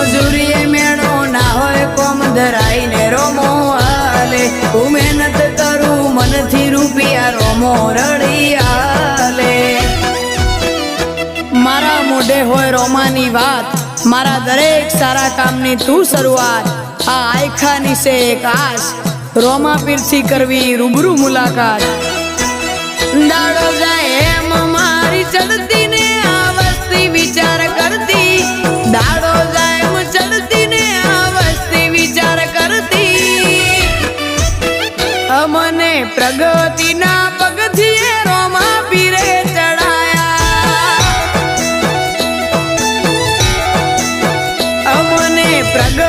મજૂરીએ મેળો ના હોય, કોમ ધરાઈને રોમો હાલે. હું મહેનત કરું, મનથી રૂપિયા રોમો રડી હાલે. મારા મોઢે હોય રોમાની વાત, મારા દરેક સારા કામની તું શરૂઆત. આ આયખાની છે એક આશ, રોમા પીરથી કરવી રૂબરૂ મુલાકાત. દાડો અમને પ્રગતિના પગથિયે રોમા પીરે ચડાયા. અમને પ્રગતિ